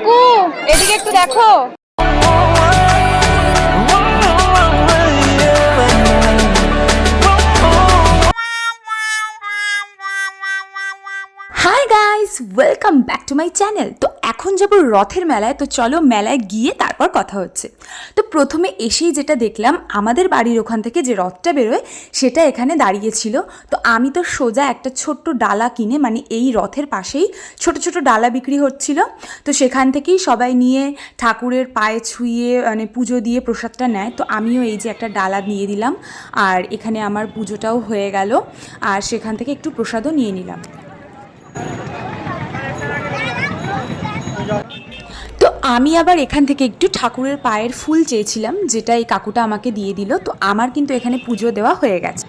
কাকু এদিকে একটু দেখো। Hi guys welcome back to my channel তো এখন যাব রথের মেলায়, তো চলো মেলায় গিয়ে তারপর কথা হচ্ছে। তো প্রথমে এসেই যেটা দেখলাম, আমাদের বাড়ির ওখান থেকে যে রথটা বেরোয়, সেটা এখানে দাঁড়িয়েছিল তো আমি তো সোজা একটা ছোট্ট ডালা কিনে মানে এই রথের পাশেই ছোট ছোট ডালা বিক্রি হচ্ছিল। তো সেখান থেকেই সবাই নিয়ে ঠাকুরের পায়ে ছুঁয়ে মানে পুজো দিয়ে প্রসাদটা নেয়। তো আমিও এই যে একটা ডালা নিয়ে দিলাম, আর এখানে আমার পুজোটাও হয়ে গেল। আর সেখান থেকে একটু প্রসাদও নিয়ে নিলাম। আমি আবার এখান থেকে একটু ঠাকুরের পায়ের ফুল চেয়েছিলাম, যেটা এই কাকুটা আমাকে দিয়ে দিল। তো আমার কিন্তু এখানে পুজো দেওয়া হয়ে গেছে।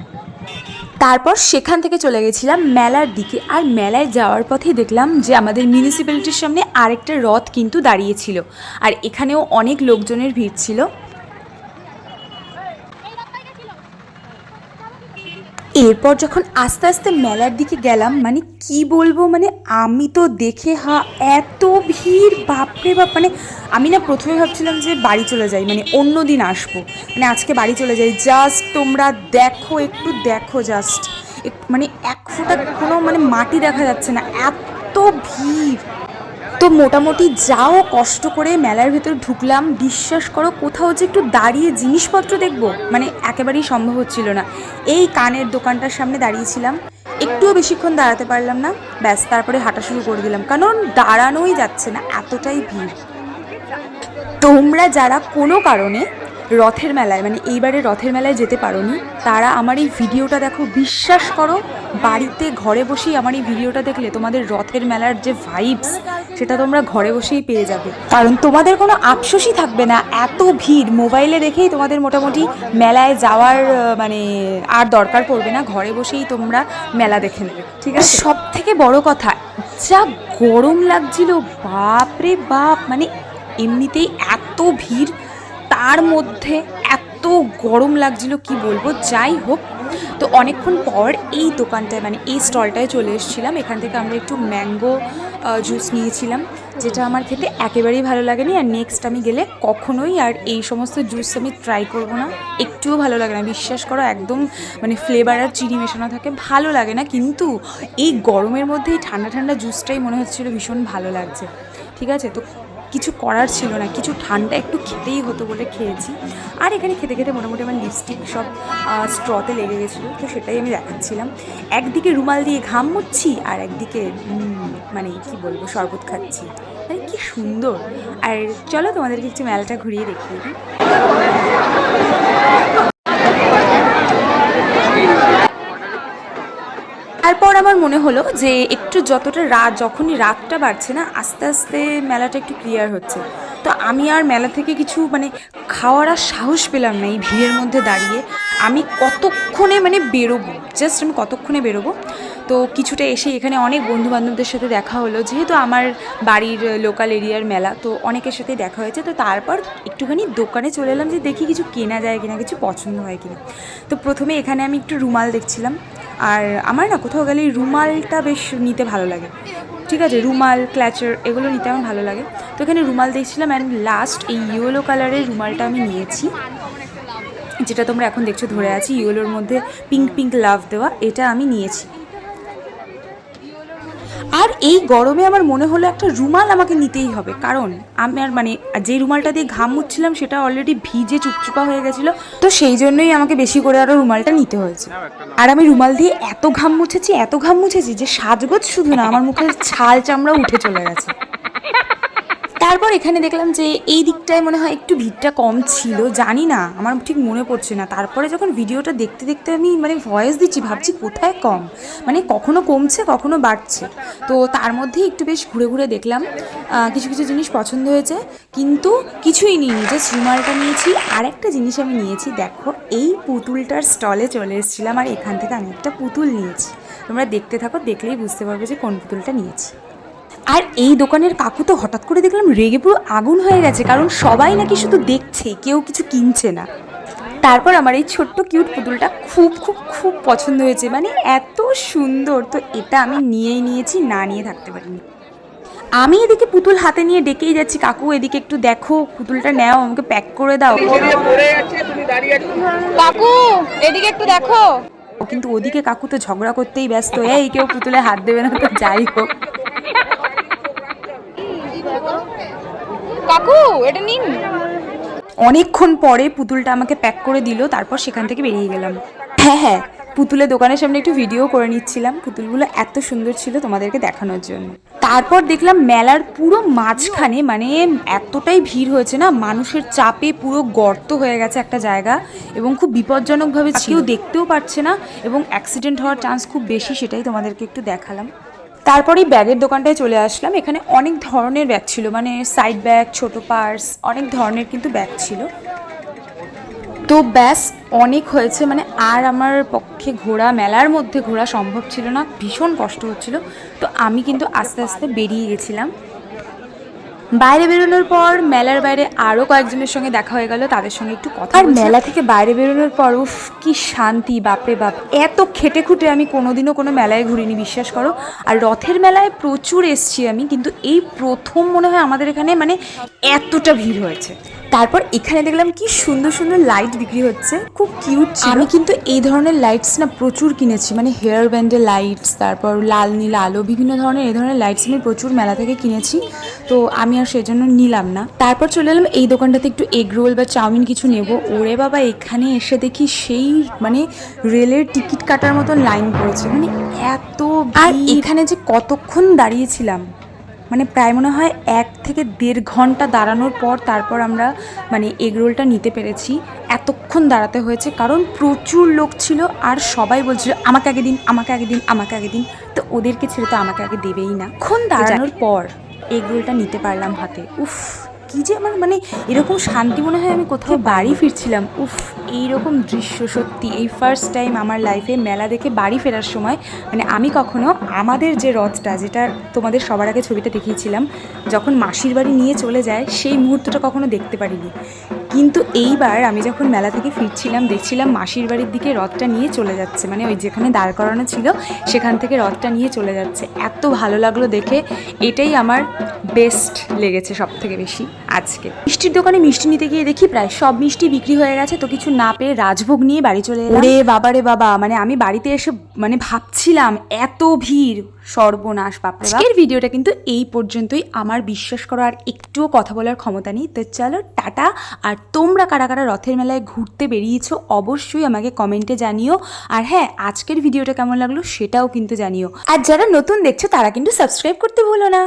তারপর সেখান থেকে চলে গেছিলাম মেলার দিকে। আর মেলায় যাওয়ার পথে দেখলাম যে আমাদের মিউনিসিপ্যালিটির সামনে আরেকটা রথ কিন্তু দাঁড়িয়েছিল আর এখানেও অনেক লোকজনের ভিড় ছিল। এরপর যখন আস্তে আস্তে মেলার দিকে গেলাম মানে কি বলব মানে আমি তো দেখে, হা, এত ভিড়, বাপরে বাপ মানে আমি না প্রথমে ভাবছিলাম যে বাড়ি চলে যাই মানে অন্য দিন আসব। মানে আজকে বাড়ি চলে যাই জাস্ট তোমরা দেখো, একটু দেখো জাস্ট মানে এক ফোঁটা কোনো মানে মাটি দেখা যাচ্ছে না, এত ভিড়। তো মোটামুটি যাও, কষ্ট করে মেলার ভেতরে ঢুকলাম। বিশ্বাস করো, কোথাও যে একটু দাঁড়িয়ে জিনিসপত্র দেখব মানে একেবারেই সম্ভব হচ্ছিল না। এই কানের দোকানটার সামনে দাঁড়িয়েছিলাম। একটুও বেশিক্ষণ দাঁড়াতে পারলাম না। ব্যাস, তারপরে হাঁটা শুরু করে দিলাম। কারণ দাঁড়ানোই যাচ্ছে না, এতটাই ভিড়। তোমরা যারা কোনো কারণে রথের মেলায় মানে এইবারে রথের মেলায় যেতে পারোনি। তারা আমার এই ভিডিওটা দেখো, বিশ্বাস করো, বাড়িতে ঘরে বসেই আমার এই ভিডিওটা দেখলে তোমাদের রথের মেলার যে ভাইবস সেটা তোমরা ঘরে বসেই পেয়ে যাবে। কারণ তোমাদের কোনো আফসোসই থাকবে না, এত ভিড়। মোবাইলে দেখেই তোমাদের মোটামুটি মেলায় যাওয়ার মানে আর দরকার পড়বে না, ঘরে বসেই তোমরা মেলা দেখে নেবে, ঠিক আছে? সব থেকে বড় কথা, যা গরম লাগছিল, বাপরে বাপ মানে এমনিতেই এত ভিড়। তার মধ্যে এত গরম লাগছিল, কি বলব? যাই হোক, তো অনেকক্ষণ পর এই দোকানটায় মানে এই স্টলটায় চলে এসেছিলাম। এখান থেকে আমরা একটু ম্যাঙ্গো জুস নিয়েছিলাম, যেটা আমার খেতে একেবারেই ভালো লাগেনি। আর নেক্সট আমি গেলে কখনোই আর এই সমস্ত জুস আমি ট্রাই করব না। একটুও ভালো লাগে না। বিশ্বাস করো, একদম মানে ফ্লেভার আর চিনি মেশানো থাকে, ভালো লাগে না। কিন্তু এই গরমের মধ্যে এই ঠান্ডা ঠান্ডা জুসটাই মনে হচ্ছিল ভীষণ ভালো লাগছে। ঠিক আছে? তো কিছু করার ছিল না, কিছু ঠান্ডা একটু খেতেই হতো বলে খেয়েছি। আর এখানে খেতে খেতে মোটামুটি আমার লিপস্টিক সব স্ট্রতে লেগে গেছিল, তো সেটাই আমি দেখাচ্ছিলাম। একদিকে রুমাল দিয়ে ঘাম মুচ্ছি আর একদিকে মানে কি বলব, শরবত খাচ্ছি। মানে কি সুন্দর। আর চলো তোমাদেরকে একটু মেলাটা ঘুরিয়ে দেখিয়ে দিই। তারপর আমার মনে হলো যে একটু যতটা রাত যখনই রাতটা বাড়ছে না, আস্তে আস্তে মেলাটা একটু ক্লিয়ার হচ্ছে। তো আমি আর মেলা থেকে কিছু মানে খাওয়ার আর সাহস পেলাম না এই ভিড়ের মধ্যে দাঁড়িয়ে। আমি কতক্ষণে মানে বেরোবো জাস্ট আমি কতক্ষণে বেরোবো? তো কিছুটা এসে এখানে অনেক বন্ধু বান্ধবদের সাথে দেখা হলো, যেহেতু আমার বাড়ির লোকাল এরিয়ার মেলা, তো অনেকের সাথে দেখা হয়েছে। তো তারপর একটুখানি দোকানে চলে এলাম যে দেখি কিছু কেনা যায় কিনা, কিছু পছন্দ হয় কিনা। তো প্রথমে এখানে আমি একটু রুমাল দেখছিলাম। আর আমার না কোথাও গেলে রুমালটা বেশ নিতে ভালো লাগে। ঠিক আছে, রুমাল, ক্ল্যাচার এগুলো নিতে আমার ভালো লাগে। তো এখানে রুমাল দেখছিলাম অ্যান্ড লাস্ট এই ইয়েলো কালারের রুমালটা আমি নিয়েছি। যেটা তোমরা এখন দেখছ ধরে আছি ইয়েলোর মধ্যে পিঙ্ক পিঙ্ক লাভ দেওয়া, এটা আমি নিয়েছি। আর এই গরমে আমার মনে হলো একটা রুমাল আমাকে নিতেই হবে। কারণ আমি আর মানে যে রুমালটা দিয়ে ঘাম মুচ্ছিলাম সেটা অলরেডি ভিজে চুপচুপা হয়ে গেছিল। তো সেই জন্যই আমাকে বেশি করে আরও রুমালটা নিতে হয়েছে। আর আমি রুমাল দিয়ে এত ঘাম মুছেছি, এত ঘাম মুছেছি যে সাজগোজ শুধু না, আমার মুখে ছাল চামড়া উঠে চলে গেছে। তারপর এখানে দেখলাম যে এই দিকটায় মনে হয় একটু ভিড়টা কম ছিল, জানি না, আমার ঠিক মনে পড়ছে না। তারপরে যখন ভিডিওটা দেখতে দেখতে আমি মানে ভয়েস দিচ্ছি, ভাবছি কোথায় কম? মানে কখনো কমছে, কখনো বাড়ছে। তো তার মধ্যেই একটু বেশ ঘুরে ঘুরে দেখলাম কিছু কিছু জিনিস পছন্দ হয়েছে, কিন্তু কিছুই নিইনি। যে রুমালটা নিয়েছি আর একটা জিনিস আমি নিয়েছি, দেখো, এই পুতুলটার স্টলে চলে এসেছিলাম, আর এখান থেকে আমি একটা পুতুল নিয়েছি। তোমরা দেখতে থাকো, দেখলেই বুঝতে পারবে যে কোন পুতুলটা নিয়েছি। আর এই দোকানের কাকু তো হঠাৎ করে দেখলাম রেগে পুরো আগুন হয়ে গেছে কারণ সবাই নাকি শুধু দেখছে কেউ কিছু কিনছে না। তারপর আমার এই ছোট্ট কিউট পুতুলটা খুব খুব খুব পছন্দ হয়েছে মানে এত সুন্দর। তো এটা আমি নিয়েই নিয়েছি না নিয়ে থাকতে পারিনি। আমি এদিকে পুতুল হাতে নিয়ে ডেকেই যাচ্ছি কাকু এদিকে একটু দেখো পুতুলটা নেও আমাকে প্যাক করে দাও। কাকু এদিকে একটু দেখো। কিন্তু ওদিকে কাকু তো ঝগড়া করতেই ব্যস্ত এই কেউ পুতুলে হাত দেবে না তো যাই হোক। কাকু এটা নিন। অনেকক্ষণ পরে পুতুলটা আমাকে প্যাক করে দিল তারপর সেখান থেকে বেরিয়ে গেলাম। হ্যাঁ হ্যাঁ পুতুলের দোকানের সামনে একটু ভিডিও করে নিচ্ছিলাম। পুতুলগুলো এত সুন্দর ছিল তোমাদেরকে দেখানোর জন্য। তারপর দেখলাম মেলার পুরো মাঝখানে মানে এতটাই ভিড় হয়েছে না মানুষের চাপে পুরো গর্ত হয়ে গেছে একটা জায়গা এবং খুব বিপজ্জনকভাবে কেউ দেখতেও পারছে না এবং অ্যাক্সিডেন্ট হওয়ার চান্স খুব বেশি সেটাই তোমাদেরকে একটু দেখালাম। তারপরেই ব্যাগের দোকানটায় চলে আসলাম। এখানে অনেক ধরনের ব্যাগ ছিল মানে সাইড ব্যাগ ছোট পার্স অনেক ধরনের কিন্তু ব্যাগ ছিল। তো ব্যাস, অনেক হয়েছে মানে আর আমার পক্ষে ঘোরা, মেলার মধ্যে ঘোরা সম্ভব ছিল না, ভীষণ কষ্ট হচ্ছিল। তো আমি কিন্তু আস্তে আস্তে বেরিয়ে গেছিলাম। বাইরে বেরোনোর পর মেলার বাইরে আরও কয়েকজনের সঙ্গে দেখা হয়ে গেল তাদের সঙ্গে একটু কথা আর মেলা থেকে বাইরে বেরোনোর পর উফ কি শান্তি বাপরে বাপ। এত খেটে খুঁটে আমি কোনোদিনও কোনো মেলায় ঘুরিনি বিশ্বাস করো। আর রথের মেলায় প্রচুর এসছি আমি কিন্তু এই প্রথম মনে হয় আমাদের এখানে মানে এতটা ভিড় হয়েছে। তারপর এখানে দেখলাম কি সুন্দর সুন্দর লাইট বিক্রি হচ্ছে। খুব কিউট আমি কিন্তু এই ধরনের লাইটস না প্রচুর কিনেছি। মানে হেয়ার ব্যান্ডের লাইটস তারপর লাল নীল আলো বিভিন্ন ধরনের এই ধরনের লাইটস আমি প্রচুর মেলা থেকে কিনেছি। তো আমি আর সেই জন্য নিলাম না। তারপর চলে এলাম এই দোকানটাতে একটু এগ রোল বা চাউমিন কিছু নেব। ওরে বাবা এখানে এসে দেখি সেই মানে রেলের টিকিট কাটার মতন লাইন পড়েছে। মানে এত আর এখানে যে কতক্ষণ দাঁড়িয়েছিলাম মানে প্রায় মনে হয় এক থেকে দেড় ঘণ্টা দাঁড়ানোর পর তারপর আমরা মানে এগরোলটা নিতে পেরেছি। এতক্ষণ দাঁড়াতে হয়েছে কারণ প্রচুর লোক ছিল আর সবাই বলছিল আমাকে আগে দিন আমাকে আগে দিন আমাকে আগে দিন। তো ওদেরকে ছেড়ে তো আমাকে আগে দেবেই না। ক্ষণ দাঁড়ানোর পর এগরোলটা নিতে পারলাম হাতে। উফ। কি যে আমার মানে এরকম শান্তি মনে হয় আমি কোথাও বাড়ি ফিরছিলাম। উফ, এইরকম দৃশ্য সত্যি। এই ফার্স্ট টাইম আমার লাইফে মেলা দেখে বাড়ি ফেরার সময় মানে আমি কখনো আমাদের যে রথটা, যেটা তোমাদের সবার আগে ছবিটা দেখিয়েছিলাম, যখন মাসির বাড়ি নিয়ে চলে যায়, সেই মুহূর্তটা কখনো দেখতে পারিনি। কিন্তু এইবার আমি যখন মেলা থেকে ফিরছিলাম, দেখছিলাম মাসির বাড়ির দিকে রথটা নিয়ে চলে যাচ্ছে। মানে ওই যেখানে দাঁড় করানো ছিল, সেখান থেকে রথটা নিয়ে চলে যাচ্ছে। এত ভালো লাগল দেখে। এটাই আমার বেস্ট লেগেছে সব থেকে বেশি। আজকে। মিষ্টির দোকানে মিষ্টি নিতে গিয়ে দেখি প্রায় সব মিষ্টি বিক্রি হয়ে গেছে তো কিছু না পেয়ে রাজভোগ নিয়ে বাড়ি চলে এলাম। রে বাবা রে বাবা মানে আমি বাড়িতে এসে মানে ভাবছিলাম এত ভিড় সর্বনাশ বাপরে বাপ। আজকের ভিডিওটা কিন্তু এই পর্যন্তই। আমার বিশ্বাস করো আর একটুও কথা বলার ক্ষমতা নেই। তো চলো টাটা। আর তোমরা কারা কারা রথের মেলায় ঘুরতে বেরিয়েছো অবশ্যই আমাকে কমেন্টে জানিও। আর হ্যাঁ আজকের ভিডিওটা কেমন লাগল সেটাও কিন্তু জানিও। আর যারা নতুন দেখছ তারা কিন্তু সাবস্ক্রাইব করতে ভুলো না।